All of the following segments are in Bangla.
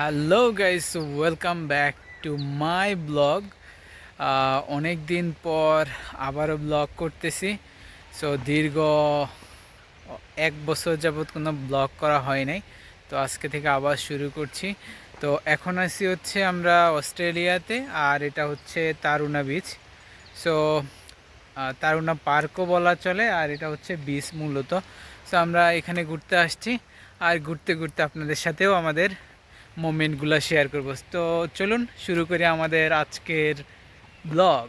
Hello guys welcome back to my blog অনেক দিন পর আবারও ব্লগ করতেছি। সো দীর্ঘ এক বছর যাবৎ কোনো ব্লগ করা হয় নাই। তো আজকে থেকে আবার শুরু করছি। তো এখন আসি হচ্ছে আমরা অস্ট্রেলিয়াতে আর এটা হচ্ছে তারুণা বিচ সো তারুণা পার্কও বলা চলে আর এটা হচ্ছে বিচ মূলত। সো আমরা এখানে ঘুরতে আসছি। আর ঘুরতে ঘুরতে আপনাদের সাথেও আমাদের মোমেন্টগুলো শেয়ার করব। তো চলুন শুরু করি আমাদের আজকের ব্লগ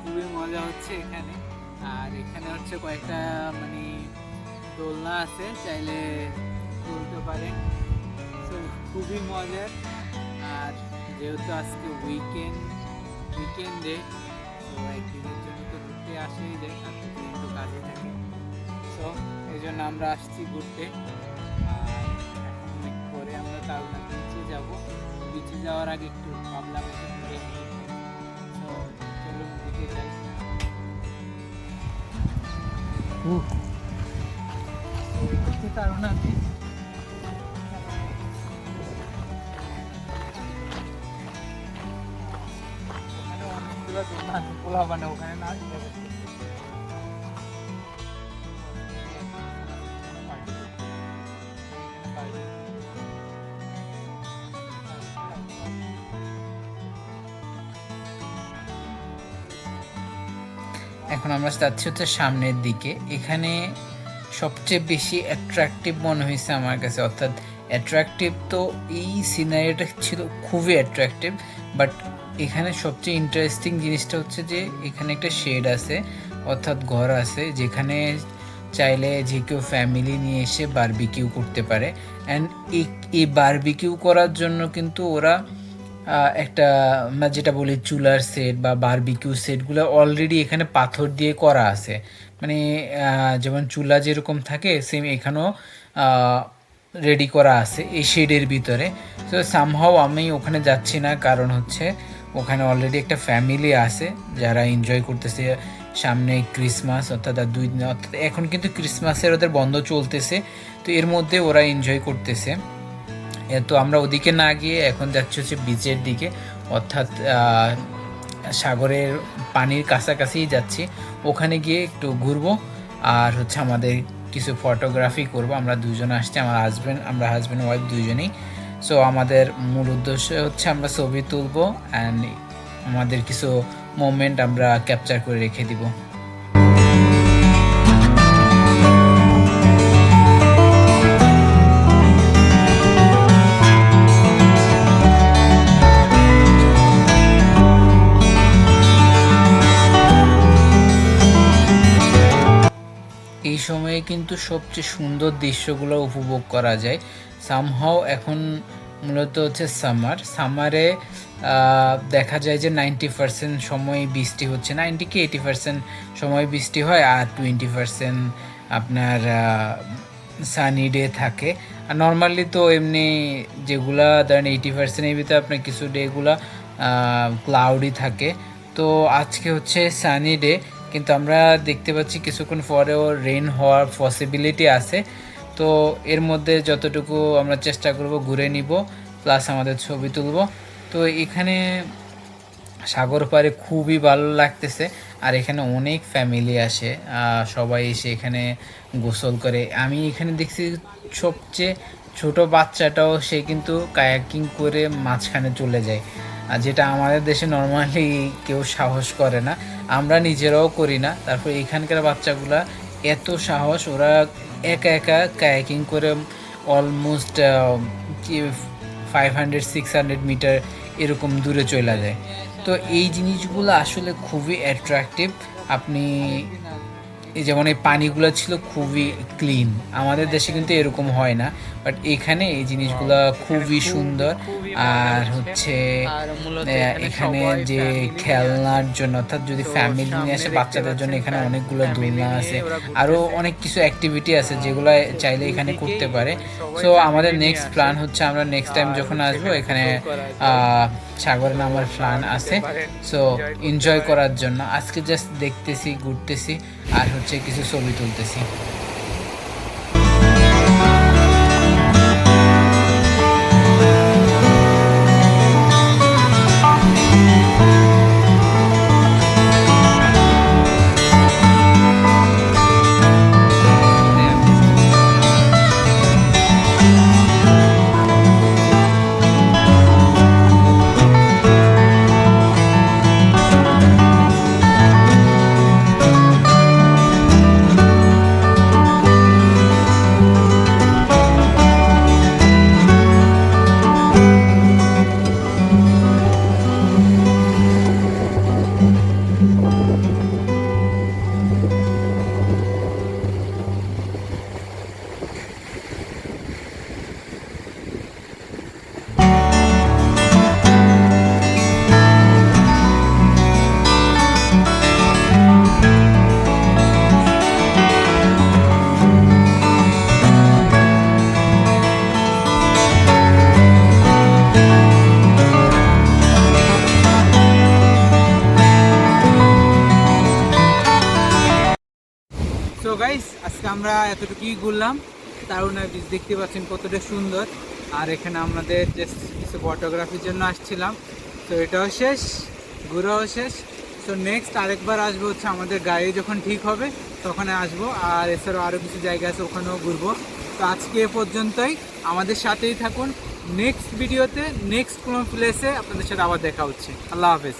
খুবই মজা হচ্ছে এখানে। আর এখানে হচ্ছে কয়েকটা মানে দোলনা আছে, চাইলে তুলতে তো খুবই মজার। আর যেহেতু আজকে উইকেন্ড উইকেন্ডে তো একদিনের জন্য ঘুরতে আসেই আর প্রতিদিন কাজে থাকে। তো এই জন্য আমরা আসছি ঘুরতে। পরে আমরা তারুণা বিচে যাব। বিচে যাওয়ার আগে একটু ভাবলাম একটু ঘুরে নিই। তো চলুন দিকে যাই। হচ্ছে তারুণা বিচ এখন আমরা যাচ্ছি হচ্ছে সামনের দিকে। এখানে সবচেয়ে বেশি অ্যাট্রাকটিভ মনে হয়েছে আমার কাছে। অর্থাৎ অ্যাট্রাকটিভ তো এই সিনারিটা ছিল খুবই অ্যাট্রাকটিভ বাট এখানে সবচেয়ে ইন্টারেস্টিং জিনিসটা হচ্ছে যে এখানে একটা শেড আছে, অর্থাৎ ঘর আছে, যেখানে চাইলে যে কেউ ফ্যামিলি নিয়ে এসে বারবিকিউ করতে পারে। অ্যান্ড এই বারবিকিউ করার জন্য কিন্তু ওরা একটা, আমরা যেটা বলি চুলার সেট বা বারবিকিউ সেটগুলো অলরেডি এখানে পাথর দিয়ে করা আছে। মানে যেমন চুলা যেরকম থাকে সেম এখানেও রেডি করা আছে এই শেডের ভিতরে। তো সামহাও আমি ওখানে যাচ্ছি না, কারণ হচ্ছে ওখানে অলরেডি একটা ফ্যামিলি আছে, যারা এনজয় করতেছে। সামনে ক্রিসমাস অর্থাৎ আর দুই দিন, অর্থাৎ এখন কিন্তু ক্রিসমাসের ওদের বন্ধ চলতেছে, তো এর মধ্যে ওরা এনজয় করতেছে। তো আমরা ওদিকে না গিয়ে এখন যাচ্ছি হচ্ছে বিচের দিকে, অর্থাৎ সাগরের পানির কাছাকাছি যাচ্ছি। ওখানে গিয়ে একটু ঘুরবো, আর হচ্ছে আমাদের কিছু ফটোগ্রাফি করব। আমরা দুজন আসছি, আমার হাজব্যান্ড আমরা হাজব্যান্ড ওয়াইফ দুজনেই। সো আমাদের মূল উদ্দেশ্য হচ্ছে আমরা ছবি তুলবো অ্যান্ড আমাদের কিছু মোমেন্ট আমরা ক্যাপচার করে রেখে দিব। সময়ে কিন্তু সবচেয়ে সুন্দর দৃশ্যগুলো উপভোগ করা যায়। সামহাও এখন মূলত হচ্ছে সামার সামারে দেখা যায় যে নাইনটি পার্সেন্ট সময় বৃষ্টি হচ্ছে। নাইনটি কি এইটি পার্সেন্ট সময় বৃষ্টি হয় আর টোয়েন্টি পার্সেন্ট আপনার সানি ডে থাকে। আর নর্মালি তো এমনি যেগুলা, ধরেন এইটি পার্সেন্টের ভিতরে আপনার কিছু ডেগুলা ক্লাউডি থাকে। তো আজকে হচ্ছে সানি ডে কিন্তু আমরা দেখতে পাচ্ছি কিছুক্ষণ পরেও রেন হওয়ার পসিবিলিটি আছে। তো এর মধ্যে যতটুকু আমরা চেষ্টা করব ঘুরে নিব প্লাস আমাদের ছবি তুলব। তো এখানে সাগর পাড়ে খুবই ভালো লাগতেছে, আর এখানে অনেক ফ্যামিলি আসে সবাই এসে এখানে গোসল করে। আমি এখানে দেখছি সবচেয়ে ছোট বাচ্চাটাও সে কিন্তু কায়াকিং করে মাঝখানে চলে যায়। আর যেটা আমাদের দেশে নর্মালি কেউ সাহস করে না, আমরা নিজেরাও করি না। তারপর এখানকার বাচ্চাগুলা এত সাহস, ওরা একা একা কায়াকিং করে almost five hundred six hundred metre এরকম দূরে চলে যায়। তো এই জিনিসগুলো আসলে খুবই অ্যাট্রাকটিভ আপনি যেমন এই পানিগুলো ছিল খুবই ক্লিন আমাদের দেশে কিন্তু এরকম হয় না। বাট এখানে এই জিনিসগুলো খুবই সুন্দর। আর হচ্ছে এখানে যে খেলনার জন্য অর্থাৎ যদি ফ্যামিলি নিয়ে আসে বাচ্চাদের জন্য এখানে অনেকগুলো দোলনা আছে। ওরা আরও অনেক কিছু অ্যাক্টিভিটি আছে যেগুলো চাইলে এখানে করতে পারে। সো আমাদের নেক্সট প্ল্যান হচ্ছে আমরা নেক্সট টাইম যখন আসব এখানে সাগরে নামার প্ল্যান আছে। সো এনজয় করার জন্য। আজকে জাস্ট দেখতেছি ঘুরতেছি আর হচ্ছে কিছু ছবি তুলতেছি। আজকে আমরা এতটুকুই ঘুরলাম। তারুণা বিচ দেখতে পাচ্ছেন কতটা সুন্দর। আর এখানে আমাদের জাস্ট কিছু ফটোগ্রাফির জন্য আসছিলাম। তো এটাও শেষ, ঘুরাও শেষ। তো নেক্সট আরেকবার আসব হচ্ছে আমাদের গাড়ি যখন ঠিক হবে তখন আসব। আর এছাড়াও আরও কিছু জায়গা আছে, ওখানেও ঘুরবো। তো আজকে এ পর্যন্তই। আমাদের সাথেই থাকুন। নেক্সট ভিডিওতে নেক্সট কোনো প্লেসে আপনাদের সাথে আবার দেখা হচ্ছে। আল্লাহ হাফেজ।